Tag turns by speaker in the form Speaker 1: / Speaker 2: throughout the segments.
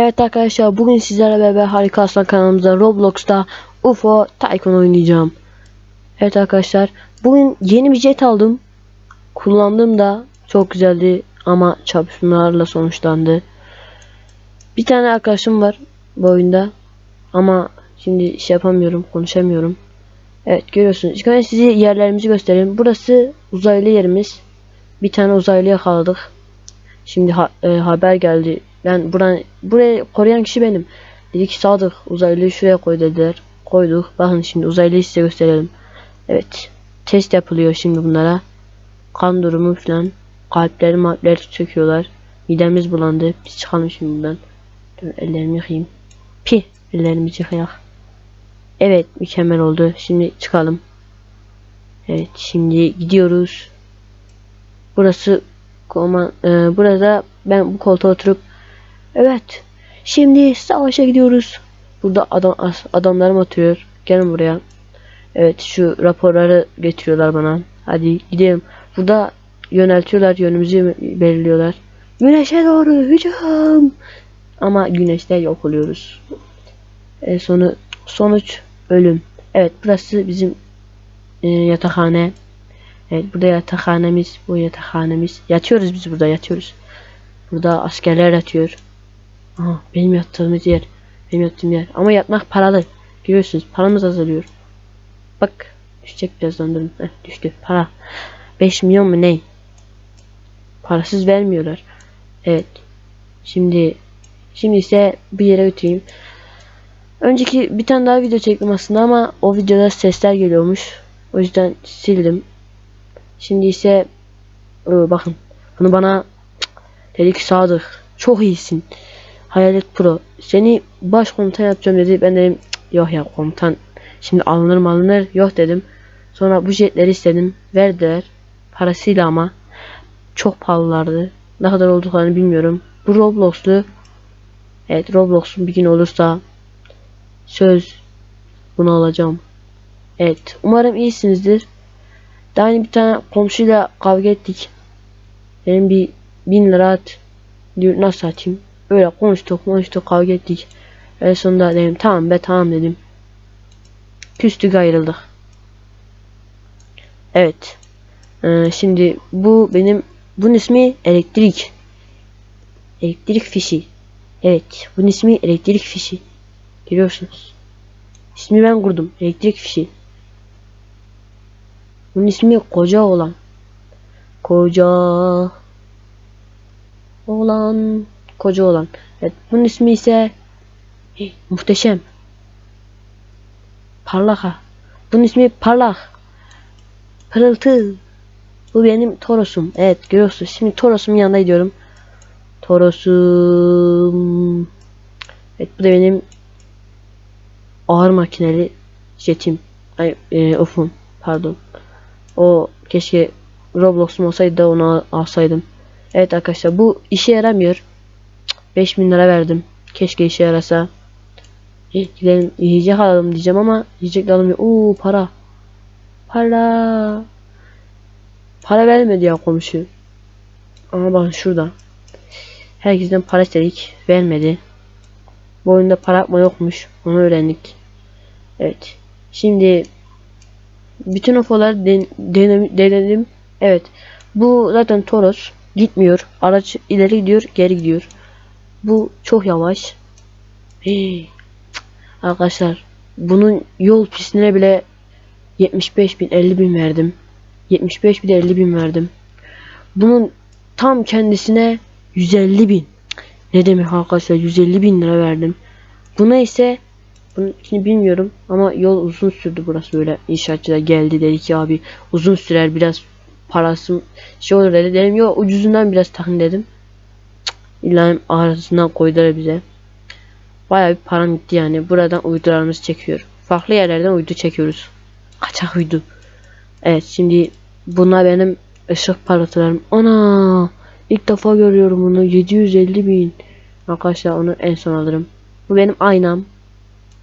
Speaker 1: Evet arkadaşlar bugün sizlerle beraber Harika Aslan kanalımızda Roblox'ta UFO Tycoon oynayacağım. Evet arkadaşlar bugün yeni bir jet aldım. Kullandım da çok güzeldi ama çarpışmalarla sonuçlandı. Bir tane arkadaşım var bu oyunda ama şimdi şey yapamıyorum konuşamıyorum. Evet görüyorsunuz. İlk önce size yerlerimizi göstereyim. Burası uzaylı yerimiz. Bir tane uzaylı yakaladık. Şimdi ha- e, haber geldi. Ben buran buraya koruyan kişi benim. Dedi ki Sadık uzaylıyı şuraya koy dediler. Koyduk. Bakın şimdi uzaylıyı size gösterelim. Evet. Test yapılıyor şimdi bunlara. Kan durumu falan. Kalpleri malpleri çöküyorlar. Midemiz bulandı. Biz çıkalım şimdi buradan. Dur, ellerimi yıkayayım. Pi. Ellerimi yıkayak. Evet mükemmel oldu. Şimdi çıkalım. Evet şimdi gidiyoruz. Burası e, burada ben bu koltuğa oturup evet şimdi savaşa gidiyoruz. Burada adam adamlarım oturuyor. Gelin buraya. Evet şu raporları getiriyorlar bana. Hadi gidelim. Burada yöneltiyorlar yönümüzü belirliyorlar. Güneşe doğru hücum. Ama güneşte yok oluyoruz. E, sonu sonuç ölüm. Evet burası bizim e, yatakhane. Evet burada yatakhanemiz, bu yatakhanemiz. Yatıyoruz biz burada yatıyoruz. Burada askerler yatıyor. Aha benim yattığımız yer. Benim yattığım yer. Ama yatmak paralı. Görüyorsunuz paramız azalıyor. Bak düşecek birazdan durun. Heh, düştü para. 5 milyon mu ne? Parasız vermiyorlar. Evet. Şimdi şimdi ise bir yere götüreyim. Önceki bir tane daha video çektim aslında ama o videoda sesler geliyormuş. O yüzden sildim. Şimdi ise ee, bakın bunu bana dedi ki Sadık çok iyisin. Hayalet Pro seni baş komutan yapacağım dedi. Ben dedim "Cık, yok ya komutan şimdi alınır mı alınır yok dedim. Sonra bu jetleri istedim. Verdiler. Parasıyla ama çok pahalılardı. Ne kadar olduklarını bilmiyorum. Bu Roblox'lu Evet Roblox'un bir gün olursa söz bunu alacağım. Evet umarım iyisinizdir. Daha yeni bir tane komşuyla kavga ettik. Benim bir bin lira at. Nasıl atayım? Öyle konuştuk konuştuk kavga ettik. En sonunda dedim tamam be tamam dedim. Küstük ayrıldık. Evet. Ee, şimdi bu benim bunun ismi elektrik. Elektrik fişi. Evet. Bunun ismi elektrik fişi. Görüyorsunuz. İsmi ben kurdum. Elektrik fişi. Bunun ismi koca olan. Koca olan. Koca olan. Evet, bunun ismi ise Hey, muhteşem. Parlak ha. Bunun ismi parlak. Pırıltı. Bu benim Toros'um. Evet görüyorsunuz. Şimdi Toros'umun yanına gidiyorum. Toros'um. Evet bu da benim ağır makineli jetim. Ay, e, ofum. Pardon. O keşke Roblox'um olsaydı da onu al- alsaydım. Evet arkadaşlar bu işe yaramıyor. Cık, 5000 lira verdim. Keşke işe yarasa. Gidelim yiyecek alalım diyeceğim ama yiyecek de alamıyor. Oo para. Para. Para vermedi ya komşu. Ama bakın şurada. Herkesten para istedik. Vermedi. Bu oyunda para atma yokmuş. Onu öğrendik. Evet. Şimdi bütün UFO'ları den, denem- denedim. Evet. Bu zaten Toros. Gitmiyor. Araç ileri gidiyor, geri gidiyor. Bu çok yavaş. Hey. Arkadaşlar bunun yol pistine bile 75 bin 50 bin verdim. 75 bin 50 bin verdim. Bunun tam kendisine 150 bin. Ne demek arkadaşlar 150 bin lira verdim. Buna ise bunu şimdi bilmiyorum ama yol uzun sürdü burası böyle inşaatçılar geldi dedi ki abi uzun sürer biraz parası şey olur dedi dedim yok ucuzundan biraz takın dedim İlla arasından koydular bize. Bayağı bir param gitti yani. Buradan uydularımız çekiyor. Farklı yerlerden uydu çekiyoruz. Kaçak uydu. Evet şimdi bunlar benim ışık parlatılarım. Ana! İlk defa görüyorum bunu. 750 bin. Arkadaşlar onu en son alırım. Bu benim aynam.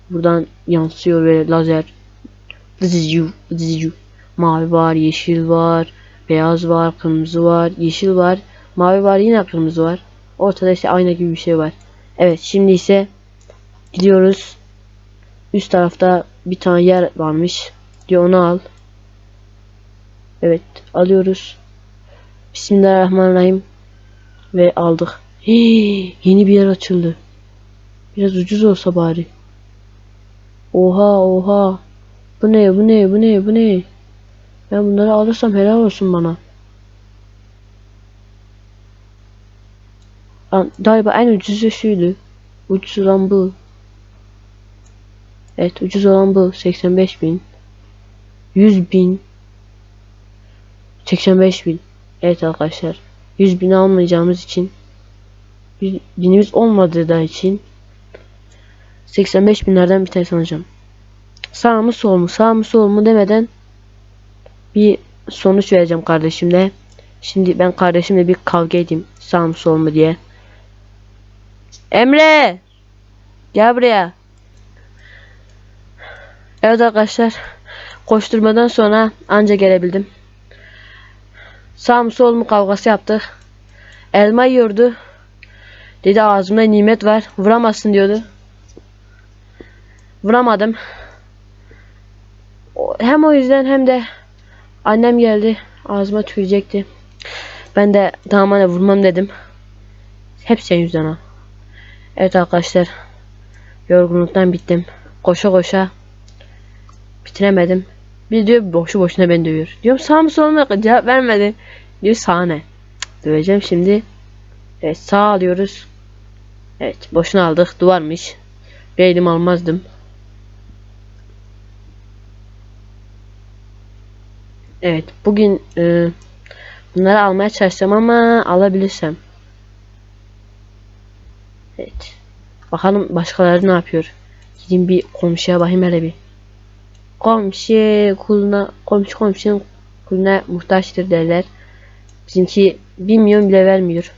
Speaker 1: Buradan yansıyor ve lazer. Vızıcı, vızıcı. Mavi var, yeşil var, beyaz var, kırmızı var, yeşil var, mavi var, yine kırmızı var. Ortada ise ayna gibi bir şey var. Evet şimdi ise gidiyoruz. Üst tarafta bir tane yer varmış. Diyor onu al. Evet alıyoruz. Bismillahirrahmanirrahim. Ve aldık. Hii, yeni bir yer açıldı. Biraz ucuz olsa bari. Oha oha. Bu ne bu ne bu ne bu ne? Ben bunları alırsam helal olsun bana. Lan, Galiba en ucuzu şuydu. Ucuz olan bu. Evet ucuz olan bu. 85 bin. 100 bin. 85 bin. Evet arkadaşlar. 100 bin almayacağımız için 100 binimiz olmadığı da için 85 binlerden bir tane alacağım. Sağ mı sol mu sağ mı sol mu demeden bir sonuç vereceğim kardeşimle. Şimdi ben kardeşimle bir kavga edeyim. Sağ mı sol mu diye. Emre! Gel buraya. Evet arkadaşlar. Koşturmadan sonra anca gelebildim. Sağ mı sol mu kavgası yaptık. Elma yiyordu. Dedi ağzımda nimet var. Vuramazsın diyordu. Vuramadım. Hem o yüzden hem de annem geldi. Ağzıma tükürecekti. Ben de tamam anne vurmam dedim. Hep senin yüzünden ha. Evet arkadaşlar. Yorgunluktan bittim. Koşa koşa bitiremedim. Bir diyor boşu boşuna beni dövüyor. Diyorum sağ mı sol mu? Cevap vermedi. Diyor sağ ne? Döveceğim şimdi. Evet sağ alıyoruz. Evet boşuna aldık. Duvarmış. Bir elim almazdım. Evet bugün e, bunları almaya çalışacağım ama alabilirsem. Evet. Bakalım başkaları ne yapıyor. Gideyim bir komşuya bakayım hele bir. Komşu kuluna komşu komşunun kuluna muhtaçtır derler. Bizimki bir milyon bile vermiyor.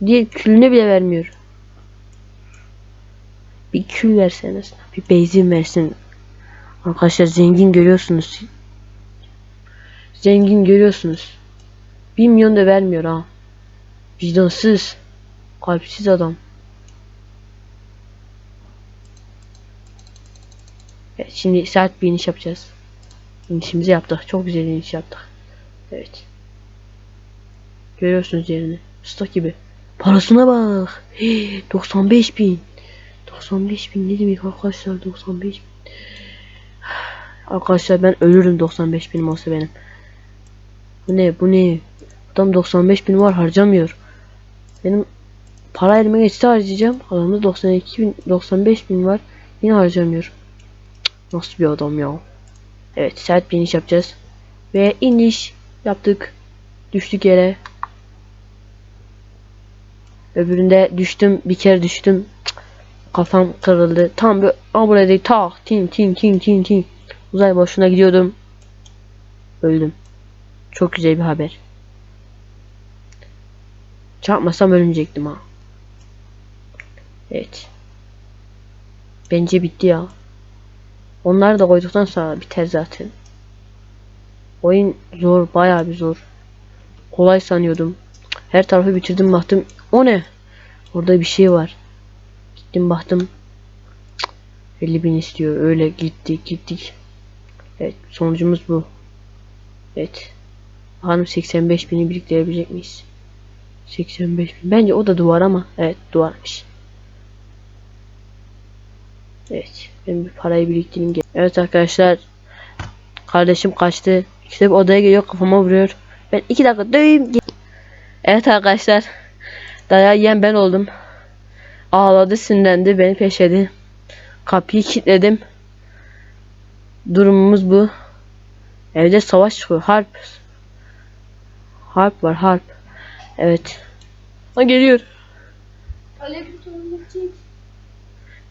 Speaker 1: Değil külünü bile vermiyor. Bir kül verseniz. Bir benzin versin. Arkadaşlar zengin görüyorsunuz. Zengin görüyorsunuz. Bir milyon da vermiyor ha. Vicdansız. Kalpsiz adam. Evet, şimdi sert bir iniş yapacağız. İnişimizi yaptık. Çok güzel iniş yaptık. Evet. Görüyorsunuz yerini. Stok gibi. Parasına bak. Hii, 95 bin. 95 bin ne demek arkadaşlar 95 bin. Arkadaşlar ben ölürüm 95 binim olsa benim. Bu ne bu ne? Adam 95 bin var harcamıyor. Benim para elime geçse harcayacağım. Adamda 92 bin 95 bin var. Yine harcamıyor. Cık, Nasıl bir adam ya? Evet sert bir iniş yapacağız. Ve iniş yaptık. Düştük yere. Öbüründe düştüm. Bir kere düştüm. Kafam kırıldı. Tam böyle Aa, buraya değil. Tak. Tim tim tim tim tim. Uzay boşuna gidiyordum. Öldüm. Çok güzel bir haber. Çarpmasam ölmeyecektim ha. Evet. Bence bitti ya. Onları da koyduktan sonra biter zaten. Oyun zor, bayağı bir zor. Kolay sanıyordum. Her tarafı bitirdim baktım. O ne? Orada bir şey var. Gittim baktım. Cık, 50 bin istiyor. Öyle gittik gittik. Evet sonucumuz bu. Evet. Bakalım 85 bini biriktirebilecek miyiz? 85 bin. Bence o da duvar ama. Evet duvarmış. Evet. Ben bir parayı biriktireyim. gel- Evet arkadaşlar. Kardeşim kaçtı. İşte bir odaya geliyor kafama vuruyor. Ben iki dakika döveyim. Evet arkadaşlar. Dayağı yiyen ben oldum. Ağladı sinirlendi beni peşledi. Kapıyı kilitledim. Durumumuz bu. Evde savaş çıkıyor. Harp. Harp var harp. Evet. Ha geliyor.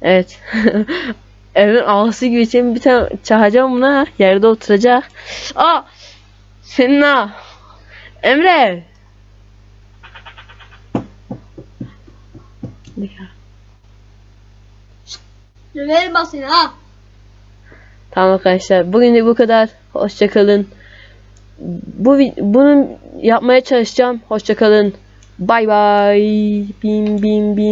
Speaker 1: Evet. Evin ağası gibi için bir tane çağıracağım buna. Yerde oturacak. Aa! Senin ha. Emre.
Speaker 2: Döverim seni ha.
Speaker 1: Tamam arkadaşlar. Bugün de bu kadar. Hoşçakalın. Bu bunun yapmaya çalışacağım. Hoşçakalın. Bay bay. Bim bim bim.